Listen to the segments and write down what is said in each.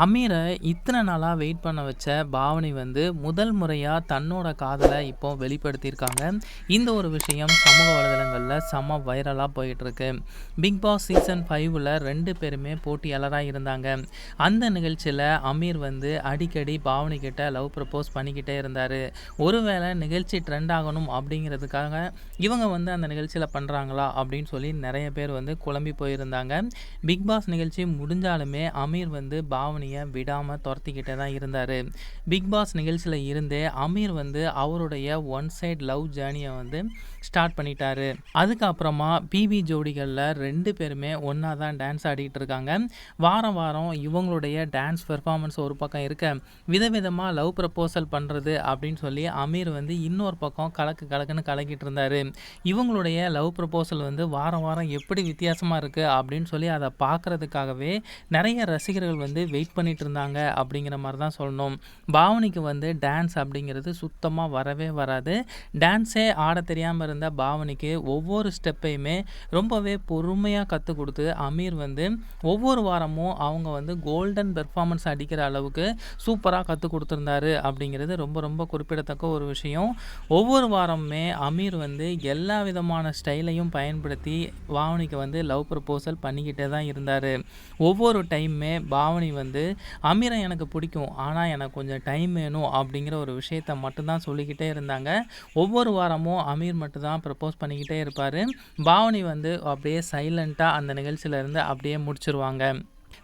அமீரை இத்தனை நாளாக வெயிட் பண்ண வச்ச பாவனி வந்து முதல் முறையாக தன்னோட காதலை இப்போ வெளிப்படுத்தியிருக்காங்க. இந்த ஒரு விஷயம் சமூக வலைதளங்களில் செம வைரலாக போயிட்டுருக்கு. பிக் பாஸ் சீசன் ஃபைவ்ல ரெண்டு பேருமே போட்டியாளராக இருந்தாங்க. அந்த நிகழ்ச்சியில் அமீர் வந்து அடிக்கடி பாவனி கிட்ட லவ் ப்ரப்போஸ் பண்ணிக்கிட்டே இருந்தார். ஒருவேளை நிகழ்ச்சி ட்ரெண்ட் ஆகணும் அப்படிங்கிறதுக்காக இவங்க வந்து அந்த நிகழ்ச்சியில் பண்ணுறாங்களா அப்படின்னு சொல்லி நிறைய பேர் வந்து குழம்பி போயிருந்தாங்க. பிக் பாஸ் நிகழ்ச்சி முடிஞ்சாலுமே அமீர் வந்து பாவனி பாவனியை விடாமல் துரத்திக்கிட்டே தான் இருந்தார். பிக் பாஸ் நிகழ்ச்சியில் இருந்தே அமீர் வந்து அவருடைய ஒன் சைட் லவ் ஜேர்னியை வந்து ஸ்டார்ட் பண்ணிட்டாரு. அதுக்கப்புறமா பிபி ஜோடிகளில் ரெண்டு பேருமே ஒன்றா தான் டான்ஸ் ஆடிக்கிட்டு இருக்காங்க. வாரம் வாரம் இவங்களுடைய டான்ஸ் பெர்ஃபார்மன்ஸ் ஒரு பக்கம் இருக்க. விதவிதமாக லவ் ப்ரப்போசல் பண்ணுறது அப்படின்னு சொல்லி அமீர் வந்து இன்னொரு பக்கம் கலக்கு கலக்குன்னு கலக்கிட்டு இருந்தார். இவங்களுடைய லவ் ப்ரப்போசல் வந்து வாரம் வாரம் எப்படி வித்தியாசமாக இருக்குது அப்படின்னு சொல்லி அதை பார்க்குறதுக்காகவே நிறைய ரசிகர்கள் வந்து வெயிட் பண்ணிகிட்டு இருந்தாங்க அப்படிங்கிற மாதிரி தான் சொல்லணும். பாவனிக்கு வந்து டான்ஸ் அப்படிங்கிறது சுத்தமாக வரவே வராது. டான்ஸே ஆட தெரியாமல் இருந்த பாவனிக்கு ஒவ்வொரு ஸ்டெப்பையுமே ரொம்பவே பொறுமையாக கற்றுக் கொடுத்து அமீர் வந்து ஒவ்வொரு வாரமும் அவங்க வந்து கோல்டன் பெர்ஃபார்மன்ஸ் அடிக்கிற அளவுக்கு சூப்பராக கற்றுக் கொடுத்துருந்தாரு அப்படிங்கிறது ரொம்ப ரொம்ப குறிப்பிடத்தக்க ஒரு விஷயம். ஒவ்வொரு வாரமுமே அமீர் வந்து எல்லா விதமான ஸ்டைலையும் பயன்படுத்தி பாவனிக்கு வந்து லவ் ப்ரப்போசல் பண்ணிக்கிட்டே தான் இருந்தார். ஒவ்வொரு டைமுமே பாவனி வந்து அமீரை எனக்கு பிடிக்கும். ஆனால் எனக்கு கொஞ்சம் டைம் வேணும் அப்படிங்கிற ஒரு விஷயத்த மட்டும்தான் சொல்லிக்கிட்டே இருந்தாங்க. ஒவ்வொரு வாரமும் அமீர் மட்டும்தான் ப்ரப்போஸ் பண்ணிக்கிட்டே இருப்பார். பாவனி வந்து அப்படியே சைலண்ட்டாக அந்த நிகழ்ச்சியிலேருந்து அப்படியே முடிச்சிருவாங்க.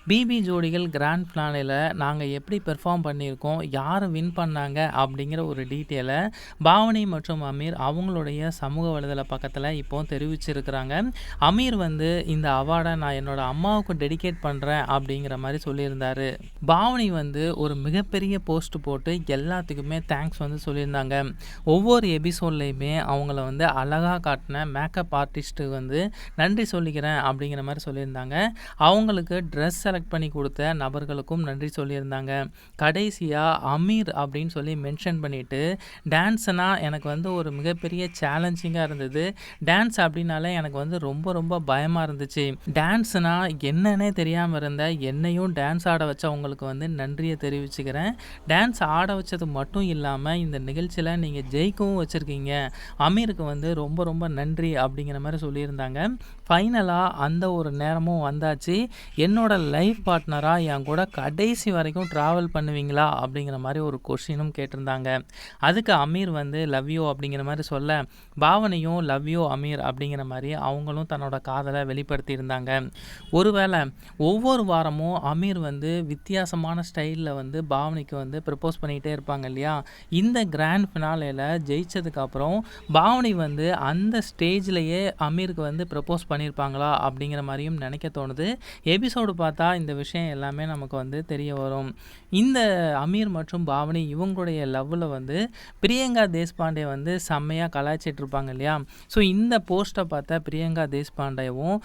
பிபி ஜோடிகள் கிராண்ட் ஃபினாலில் நாங்கள் எப்படி பெர்ஃபார்ம் பண்ணியிருக்கோம் யார் வின் பண்ணாங்க அப்படிங்கிற ஒரு டீட்டெயிலை பாவனி மற்றும் அமீர் அவங்களுடைய சமூக வலைதள பக்கத்தில் இப்போ தெரிவிச்சிருக்கிறாங்க. அமீர் வந்து இந்த அவார்டை நான் என்னோட அம்மாவுக்கு டெடிகேட் பண்ணுறேன் அப்படிங்கிற மாதிரி சொல்லியிருந்தார். பாவனி வந்து ஒரு மிகப்பெரிய போஸ்ட் போட்டு எல்லாத்துக்குமே தேங்க்ஸ் வந்து சொல்லியிருந்தாங்க. ஒவ்வொரு எபிசோட்லேயுமே அவங்கள வந்து அழகாக காட்டின மேக்கப் ஆர்டிஸ்ட்டு வந்து நன்றி சொல்லிக்கிறேன் அப்படிங்கிற மாதிரி சொல்லியிருந்தாங்க. அவங்களுக்கு ட்ரெஸ் செலக்ட் பண்ணி கொடுத்த நபர்களுக்கும் நன்றி சொல்லியிருந்தாங்க. கடைசியாக அமீர் அப்படின்னு சொல்லி மென்ஷன் பண்ணிவிட்டு டான்ஸ்னால் எனக்கு வந்து ஒரு மிகப்பெரிய சேலஞ்சிங்காக இருந்தது. டான்ஸ் அப்படின்னாலே எனக்கு வந்து ரொம்ப ரொம்ப பயமாக இருந்துச்சு. டான்ஸ்னால் என்னன்னே தெரியாமல் இருந்த என்னையும் டான்ஸ் ஆட வச்சவங்களுக்கு வந்து நன்றியை தெரிவிச்சுக்கிறேன். டான்ஸ் ஆட வச்சது மட்டும் இல்லாமல் இந்த நிகழ்ச்சியில் நீங்கள் ஜெயிக்கவும் வச்சுருக்கீங்க. அமீருக்கு வந்து ரொம்ப ரொம்ப நன்றி அப்படிங்கிற மாதிரி சொல்லியிருந்தாங்க. ஃபைனலாக அந்த ஒரு நேரமும் வந்தாச்சு. என்னோடய லைஃப் பார்ட்னராக என் கூட கடைசி வரைக்கும் ட்ராவல் பண்ணுவீங்களா? அப்படிங்கிற மாதிரி ஒரு கொஷினும் கேட்டிருந்தாங்க. அதுக்கு அமீர் வந்து லவ் யூ அப்படிங்கிற மாதிரி சொல்ல பாவனையும் லவ் யூ அமீர் அப்படிங்கிற மாதிரி அவங்களும் தன்னோட காதலை வெளிப்படுத்தியிருந்தாங்க. ஒருவேளை ஒவ்வொரு வாரமும் அமீர் வந்து வித்தியாசமான ஸ்டைலில் வந்து பாவனைக்கு வந்து ப்ரப்போஸ் பண்ணிகிட்டே இருப்பாங்க இல்லையா? இந்த கிராண்ட் ஃபினாலேயில் ஜெயிச்சதுக்கப்புறம் பாவனி வந்து அந்த ஸ்டேஜ்லேயே அமீருக்கு வந்து ப்ரப்போஸ் பண்ணியிருப்பாங்களா? அப்படிங்கிற மாதிரியும் நினைக்க தோணுது. எபிசோடு பார்த்தா இந்த விஷயம் எல்லாமே நமக்கு வந்து தெரிய வரும். இந்த அமீர் மற்றும் பாவனி இவங்களுடைய லவ்வில் வந்து பிரியங்கா தேஷ்பாண்டே வந்து செம்மையாக கலாய்ச்சிட்டு இருப்பாங்க இல்லையா? ஸோ இந்த போஸ்ட்டை பார்த்தா பிரியங்கா தேஷ்பாண்டேவும்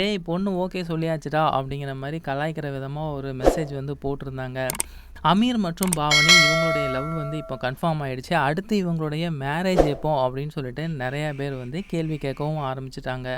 டே பொண்ணு ஓகே சொல்லியாச்சுடா அப்படிங்கிற மாதிரி கலாய்க்கிற விதமாக ஒரு மெசேஜ் வந்து போட்டிருந்தாங்க. அமீர் மற்றும் பாவனி இவங்களுடைய லவ் வந்து இப்போ கன்ஃபார்ம் ஆகிடுச்சு அடுத்து இவங்களுடைய மேரேஜ் எப்போ அப்படின்னு சொல்லிட்டு நிறையா பேர் வந்து கேள்வி கேட்கவும் ஆரம்பிச்சிட்டாங்க.